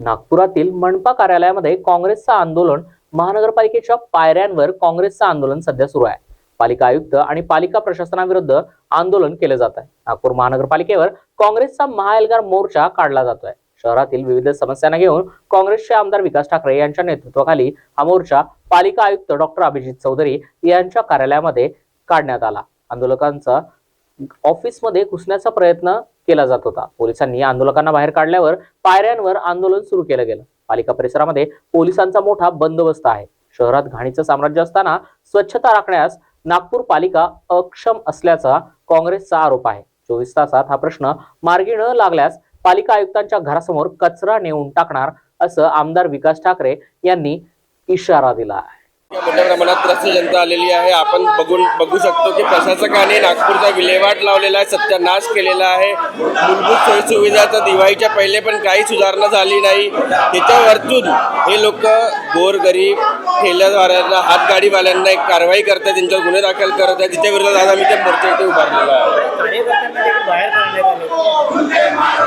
नागपुरातील मनपा कार्यालयामध्ये काँग्रेसचं आंदोलन महानगरपालिकेच्या पायऱ्यांवर काँग्रेसचं आंदोलन सध्या सुरू आहे. पालिका आयुक्त आणि पालिका प्रशासनाविरुद्ध आंदोलन केलं जात आहे. नागपूर महानगरपालिकेवर काँग्रेसचा महाएल्गार मोर्चा काढला जातोय. शहरातील विविध समस्यांना घेऊन काँग्रेसचे आमदार विकास ठाकरे यांच्या नेतृत्वाखाली हा मोर्चा पालिका आयुक्त डॉक्टर अभिजित चौधरी यांच्या कार्यालयामध्ये काढण्यात आला. आंदोलकांचा ऑफिसमध्ये घुसण्याचा प्रयत्न केला जात होता. पोलिसांनी आंदोलकांना बाहेर काढल्यावर पायऱ्यांवर आंदोलन सुरू केलं गेलं. पालिका परिसरामध्ये पोलिसांचा मोठा बंदोबस्त आहे. शहरात घाणीचं साम्राज्य असताना स्वच्छता राखण्यास नागपूर पालिका अक्षम असल्याचा काँग्रेसचा आरोप आहे. चोवीस तासात हा प्रश्न मार्गी न लागल्यास पालिका आयुक्तांच्या घरासमोर कचरा नेऊन टाकणार असं आमदार विकास ठाकरे यांनी इशारा दिला आहे. मोठ्या प्रमाणात त्रस्त जनता आलेली आहे. आपण बघून बघू शकतो की प्रशासकाने नागपूरचा विल्हेवाट लावलेला आहे सत्यानाश केलेला आहे. मूलभूत सोयीसुविधा तर दिवाळीच्या पहिले पण काही सुधारणा झाली नाही. त्याच्यावरतून हे लोक गोरगरीब ठेल्याद्वाऱ्यांना हातगाडीवाल्यांना एक कारवाई करतात त्यांच्यावर गुन्हे दाखल करत आहेत तिच्या विरोधात आज आम्ही ते मोर्चा इथे उभारलेला आहे.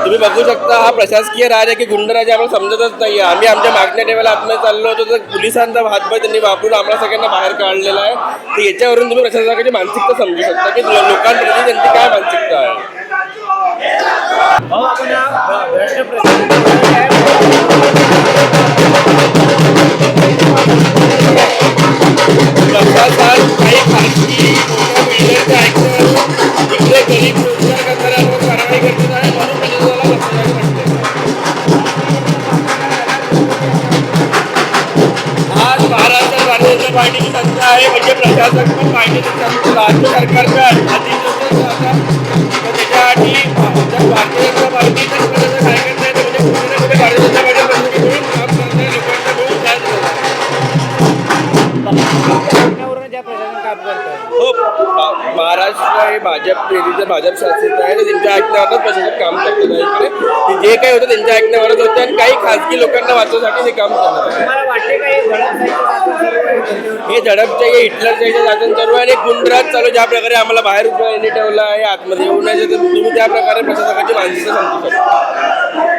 तुम्ही बघू शकता हा प्रशासकीय राज आहे की गुंडराज आम्हाला समजतच नाही आम्ही आमच्या मागण्या ठेवायला आतमध्ये चाललो होतो तर पोलिसांचा हातभार त्यांनी वापरून आम्हाला सगळ्यांना बाहेर काढलेला आहे. तर याच्यावरून तुम्ही प्रशासनाची मानसिकता समजू शकता की लोकांप्रती त्यांची काय मानसिकता आहे? आपण प्रशासन काही गरीब आज महाराष्ट्र भारतीय पार्टीची सत्ता आहे. म्हणजे प्रशासक पण पाहिजे राज्य सरकारच्या त्याच्यासाठी जर भारतीय जनता पार्टीचं ऐकत नाही तर म्हणजे कुठे ना कुठे भारतीय जनता पार्टी प्रशासनाकडून काम करणाऱ्या लोकांचा झाला. मागण्यावरून ज्या प्रशासन काम करत आहे हो महाराष्ट्र हे भाजप प्रेरित भाजप शासित आहे तर त्यांच्या ऐकण्यावरच प्रशासक काम करतात. आहे इकडे जे काही होतं त्यांच्या ऐकण्यावरच होतं आणि काही खाजगी लोकांना वाचवण्यासाठी ते काम करत आहे तुम्हाला वाटते का हे झडपच्या हे हिटलरच्या शासन चालू आहे आणि गुंडराज चालू ज्या प्रकारे आम्हाला बाहेर उभं ठेवलं आहे आतमध्ये येऊ नये तर तुम्ही त्या प्रकारे प्रशासकाची मानसिकता समजू शकता.